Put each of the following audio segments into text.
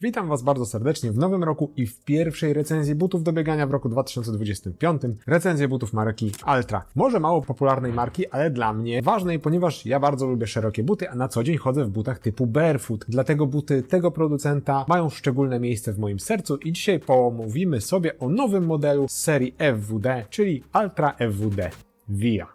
Witam Was bardzo serdecznie w nowym roku i w pierwszej recenzji butów do biegania w roku 2025. Recenzję butów marki Altra. Może mało popularnej marki, ale dla mnie ważnej, ponieważ ja bardzo lubię szerokie buty, a na co dzień chodzę w butach typu barefoot. Dlatego buty tego producenta mają szczególne miejsce w moim sercu i dzisiaj pomówimy sobie o nowym modelu serii FWD, czyli Altra FWD VIA.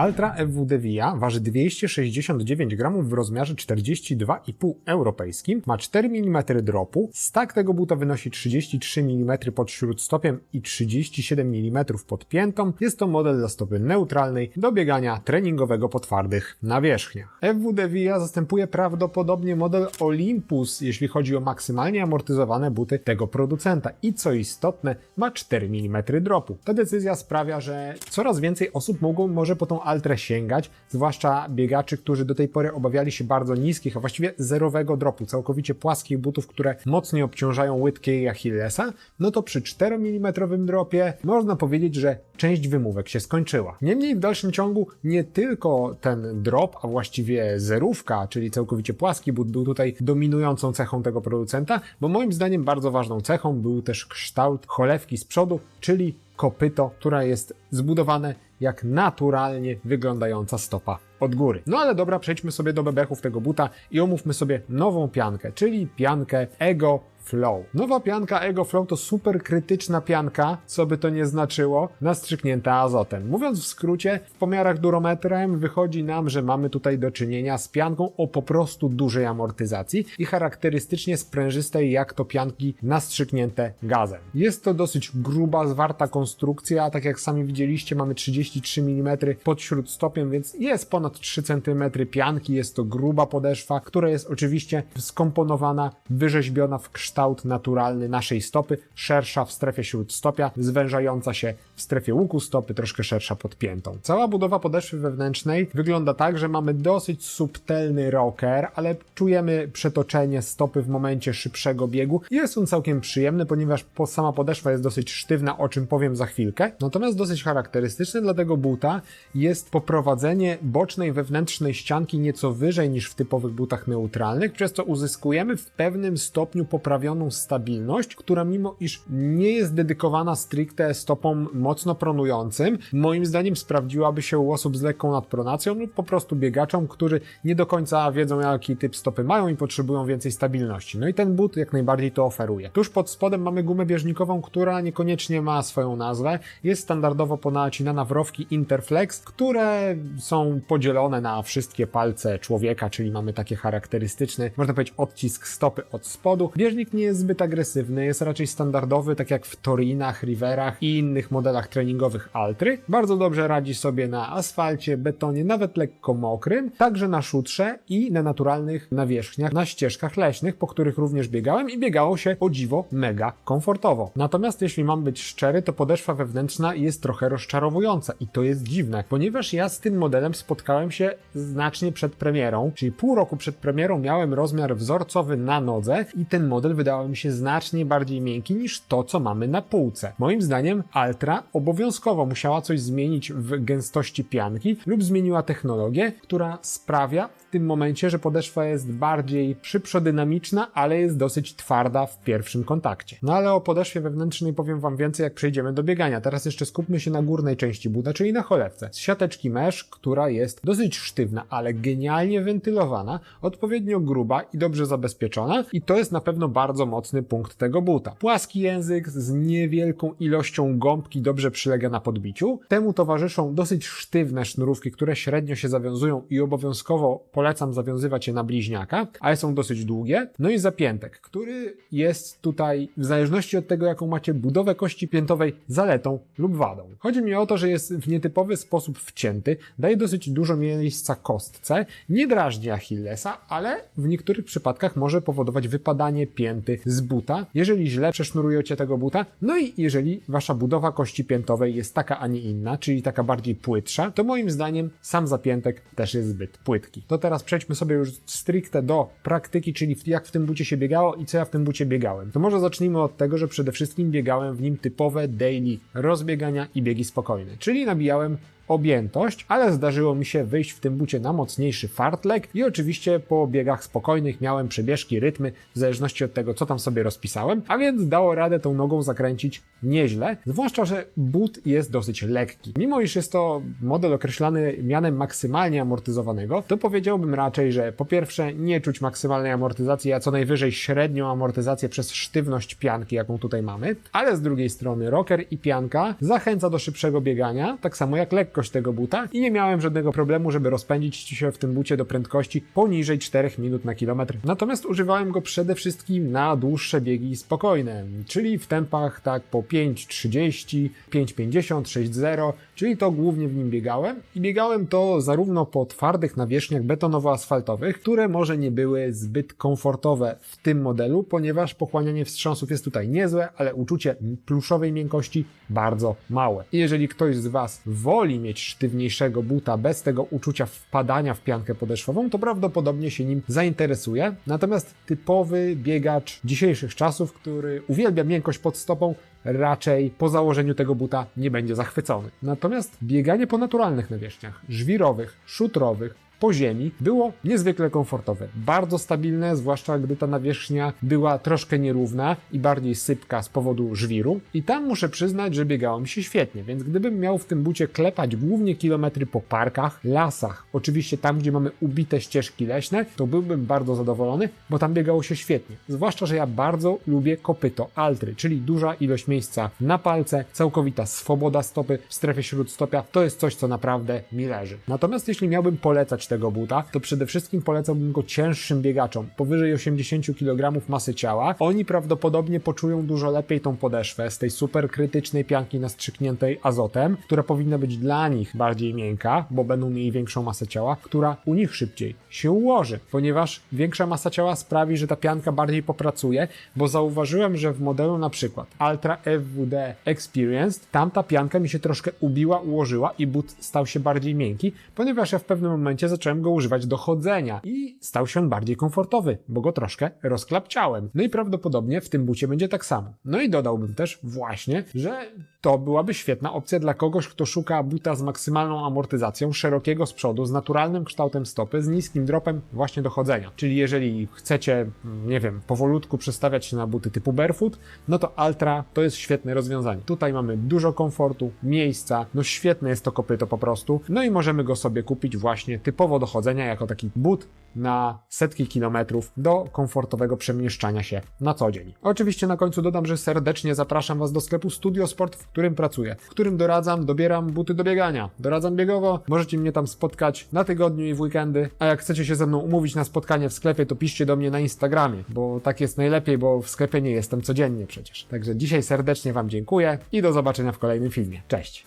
Altra FWD VIA waży 269 gramów w rozmiarze 42,5 europejskim, ma 4 mm dropu, stak tego buta wynosi 33 mm pod śródstopiem i 37 mm pod piętą. Jest to model dla stopy neutralnej do biegania treningowego po twardych nawierzchniach. FWD VIA zastępuje prawdopodobnie model Olympus, jeśli chodzi o maksymalnie amortyzowane buty tego producenta i co istotne, ma 4 mm dropu. Ta decyzja sprawia, że coraz więcej osób mogą może po tą Altrę sięgać, zwłaszcza biegaczy, którzy do tej pory obawiali się bardzo niskich, a właściwie zerowego dropu, całkowicie płaskich butów, które mocniej obciążają łydki i Achillesa, no to przy 4 mm dropie można powiedzieć, że część wymówek się skończyła. Niemniej w dalszym ciągu nie tylko ten drop, a właściwie zerówka, czyli całkowicie płaski but był tutaj dominującą cechą tego producenta, bo moim zdaniem bardzo ważną cechą był też kształt cholewki z przodu, czyli kopyto, która jest zbudowane jak naturalnie wyglądająca stopa od góry. No ale dobra, przejdźmy sobie do bebechów tego buta i omówmy sobie nową piankę, czyli piankę Ego Flow. Nowa pianka Ego Flow to super krytyczna pianka, co by to nie znaczyło, nastrzyknięta azotem. Mówiąc w skrócie, w pomiarach durometrem wychodzi nam, że mamy tutaj do czynienia z pianką o po prostu dużej amortyzacji i charakterystycznie sprężystej jak to pianki nastrzyknięte gazem. Jest to dosyć gruba, zwarta konstrukcja, tak jak sami widzieliście mamy 33 mm pod śródstopiem, więc jest ponad 3 cm pianki, jest to gruba podeszwa, która jest oczywiście skomponowana, wyrzeźbiona w kształt naturalny naszej stopy, szersza w strefie śródstopia, zwężająca się w strefie łuku stopy, troszkę szersza pod piętą. Cała budowa podeszwy wewnętrznej wygląda tak, że mamy dosyć subtelny rocker, ale czujemy przetoczenie stopy w momencie szybszego biegu. Jest on całkiem przyjemny, ponieważ sama podeszwa jest dosyć sztywna, o czym powiem za chwilkę. Natomiast dosyć charakterystyczne dla tego buta jest poprowadzenie bocznej wewnętrznej ścianki nieco wyżej niż w typowych butach neutralnych, przez co uzyskujemy w pewnym stopniu poprawioną stabilność, która mimo iż nie jest dedykowana stricte stopom mocno pronującym, moim zdaniem sprawdziłaby się u osób z lekką nadpronacją lub po prostu biegaczom, którzy nie do końca wiedzą jaki typ stopy mają i potrzebują więcej stabilności. No i ten but jak najbardziej to oferuje. Tuż pod spodem mamy gumę bieżnikową, która niekoniecznie ma swoją nazwę. Jest standardowo ponacinana w rowki Interflex, które są podzielone na wszystkie palce człowieka, czyli mamy takie charakterystyczne, można powiedzieć, odcisk stopy od spodu. Bieżnik nie jest zbyt agresywny, jest raczej standardowy, tak jak w Torinach, Riverach i innych modelach treningowych Altry. Bardzo dobrze radzi sobie na asfalcie, betonie, nawet lekko mokrym, także na szutrze i na naturalnych nawierzchniach, na ścieżkach leśnych, po których również biegałem i biegało się o dziwo mega komfortowo. Natomiast jeśli mam być szczery, to podeszwa wewnętrzna jest trochę rozczarowująca i to jest dziwne, ponieważ ja z tym modelem spotkałem się znacznie przed premierą, czyli pół roku przed premierą miałem rozmiar wzorcowy na nodze i ten model wydawał mi się znacznie bardziej miękki niż to, co mamy na półce. Moim zdaniem Altra obowiązkowo musiała coś zmienić w gęstości pianki lub zmieniła technologię, która sprawia w tym momencie, że podeszwa jest bardziej przyprzodynamiczna, ale jest dosyć twarda w pierwszym kontakcie. No ale o podeszwie wewnętrznej powiem Wam więcej, jak przejdziemy do biegania. Teraz jeszcze skupmy się na górnej części buta, czyli na cholewce. Z siateczki mesh, która jest dosyć sztywna, ale genialnie wentylowana, odpowiednio gruba i dobrze zabezpieczona i to jest na pewno bardzo mocny punkt tego buta. Płaski język z niewielką ilością gąbki dobrze przylega na podbiciu. Temu towarzyszą dosyć sztywne sznurówki, które średnio się zawiązują i obowiązkowo polecam zawiązywać je na bliźniaka, ale są dosyć długie. No i zapiętek, który jest tutaj w zależności od tego, jaką macie budowę kości piętowej zaletą lub wadą. Chodzi mi o to, że jest w nietypowy sposób wcięty, daje dosyć dużo miejsca kostce, nie drażni Achillesa, ale w niektórych przypadkach może powodować wypadanie pięty z buta, jeżeli źle przesznurujecie tego buta, no i jeżeli wasza budowa kości piętowej jest taka, a nie inna, czyli taka bardziej płytsza, to moim zdaniem sam zapiętek też jest zbyt płytki. To teraz przejdźmy sobie już stricte do praktyki, czyli jak w tym bucie się biegało i co ja w tym bucie biegałem. To może zacznijmy od tego, że przede wszystkim biegałem w nim typowe daily rozbiegania i biegi spokojne, czyli nabijałem objętość, ale zdarzyło mi się wyjść w tym bucie na mocniejszy fartlek i oczywiście po biegach spokojnych miałem przebieżki, rytmy, w zależności od tego, co tam sobie rozpisałem, a więc dało radę tą nogą zakręcić nieźle, zwłaszcza, że but jest dosyć lekki. Mimo iż jest to model określany mianem maksymalnie amortyzowanego, to powiedziałbym raczej, że po pierwsze nie czuć maksymalnej amortyzacji, a co najwyżej średnią amortyzację przez sztywność pianki, jaką tutaj mamy, ale z drugiej strony rocker i pianka zachęca do szybszego biegania, tak samo jak lekko tego buta i nie miałem żadnego problemu, żeby rozpędzić się w tym bucie do prędkości poniżej 4 minut na kilometr. Natomiast używałem go przede wszystkim na dłuższe biegi spokojne, czyli w tempach tak po 5.30, 5.50, 6.0, czyli to głównie w nim biegałem i biegałem to zarówno po twardych nawierzchniach betonowo-asfaltowych, które może nie były zbyt komfortowe w tym modelu, ponieważ pochłanianie wstrząsów jest tutaj niezłe, ale uczucie pluszowej miękkości bardzo małe. Jeżeli ktoś z Was woli mieć mieć sztywniejszego buta bez tego uczucia wpadania w piankę podeszwową, to prawdopodobnie się nim zainteresuje. Natomiast typowy biegacz dzisiejszych czasów, który uwielbia miękkość pod stopą, raczej po założeniu tego buta nie będzie zachwycony. Natomiast bieganie po naturalnych nawierzchniach, żwirowych, szutrowych, po ziemi było niezwykle komfortowe, bardzo stabilne, zwłaszcza gdy ta nawierzchnia była troszkę nierówna i bardziej sypka z powodu żwiru. I tam muszę przyznać, że biegało mi się świetnie, więc gdybym miał w tym bucie klepać głównie kilometry po parkach, lasach, oczywiście tam, gdzie mamy ubite ścieżki leśne, to byłbym bardzo zadowolony, bo tam biegało się świetnie. Zwłaszcza, że ja bardzo lubię kopyto altry, czyli duża ilość miejsca na palce, całkowita swoboda stopy w strefie śródstopia, to jest coś, co naprawdę mi leży. Natomiast jeśli miałbym polecać tego buta, to przede wszystkim polecałbym go cięższym biegaczom, powyżej 80 kg masy ciała. Oni prawdopodobnie poczują dużo lepiej tą podeszwę z tej super krytycznej pianki nastrzykniętej azotem, która powinna być dla nich bardziej miękka, bo będą mieli większą masę ciała, która u nich szybciej się ułoży, ponieważ większa masa ciała sprawi, że ta pianka bardziej popracuje, bo zauważyłem, że w modelu na przykład Ultra FWD Experienced, tam ta pianka mi się troszkę ubiła, ułożyła i but stał się bardziej miękki, ponieważ ja w pewnym momencie zacząłem go używać do chodzenia i stał się bardziej komfortowy, bo go troszkę rozklapciałem. No i prawdopodobnie w tym bucie będzie tak samo. No i dodałbym też właśnie, że to byłaby świetna opcja dla kogoś, kto szuka buta z maksymalną amortyzacją, szerokiego z przodu, z naturalnym kształtem stopy, z niskim dropem właśnie do chodzenia. Czyli jeżeli chcecie, nie wiem, powolutku przestawiać się na buty typu barefoot, no to Ultra to jest świetne rozwiązanie. Tutaj mamy dużo komfortu, miejsca, no świetne jest to kopyto po prostu, no i możemy go sobie kupić właśnie typowo do chodzenia jako taki but na setki kilometrów do komfortowego przemieszczania się na co dzień. Oczywiście na końcu dodam, że serdecznie zapraszam Was do sklepu Studio Sport, w którym pracuję, w którym doradzam, dobieram buty do biegania. Doradzam biegowo, możecie mnie tam spotkać na tygodniu i w weekendy, a jak chcecie się ze mną umówić na spotkanie w sklepie, to piszcie do mnie na Instagramie, bo tak jest najlepiej, bo w sklepie nie jestem codziennie przecież. Także dzisiaj serdecznie Wam dziękuję i do zobaczenia w kolejnym filmie. Cześć!